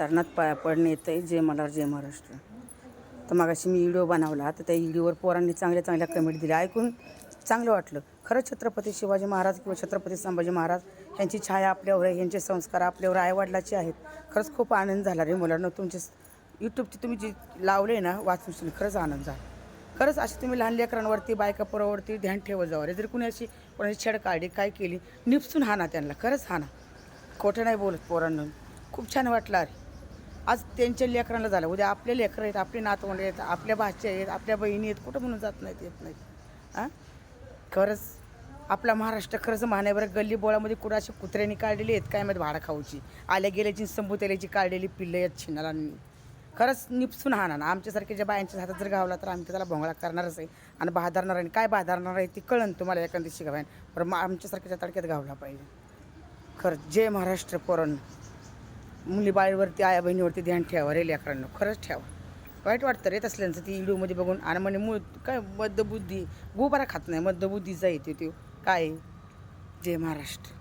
चरणात पाया पडणे येतं जय मला जय महाराष्ट्र. तर मागाशी मी व्हिडिओ बनवला तर त्या व्हिडिओवर पोरांनी चांगल्या चांगल्या कमेंट दिल्या. ऐकून चांगलं वाटलं. खरंच छत्रपती शिवाजी महाराज किंवा छत्रपती संभाजी महाराज यांची छाया आपल्यावर आहे यांचे संस्कार आपल्यावर आईवडिलाचे आहेत. खरंच खूप आनंद झाला रे मुलांना. तुमचे यूट्यूबचे तुम्ही जे लावले ना वाचून खरंच आनंद झाला. खरंच अशी तुम्ही लहान लेकरांवरती बायकापुरावरती ध्यान ठेवत जावं रे. जर कुणी अशी कोणाची छेड काढली काय केली निपसून हाना त्यांना. खरंच हाना. खोटं नाही बोलत पोरांना. खूप छान वाटलं अरे आज त्यांच्या लेकरांना झालं. उद्या आपले लेकरं आहेत आपले नातवंड आहेत आपल्या भाचे आहेत आपल्या बहिणी आहेत कुठं म्हणून जात नाहीत येत नाहीत. हां? खरंच आपला महाराष्ट्र खरंच मान्यावर गल्ली बोळामध्ये कुठं असे कुत्र्यांनी काढलेली आहेत काय माहिती भाडा खाऊची. आल्या गेल्याची संभुतेल्याची काढलेली पिल्लं आहेत छिन्नालांनी खरंच निपसून हाना ना. आमच्यासारखे ज्या बायांच्या हातात जर गावला तर आम्ही त्याला भोंगळा करणारच आहे. आणि बाधारणार आहे. आणि काय बाधारणार आहे ती कळन तुम्हाला एखादी शिकावाय पण मग आमच्यासारख्याच्या तडक्यात गावला पाहिजे. खरंच जय महाराष्ट्र पोरण. मुली बाळीवरती आया बहिणीवरती ध्यान ठेवा रे लेकरांना खरंच ठेवा. वाईट वाटतं रे तसल्यांचं ती व्हिडिओमध्ये बघून. आणि म्हणे मूळ काय मध्यबुद्धी गोबारा खात नाही मध्यबुद्धीचा येते तो काय? जय महाराष्ट्र.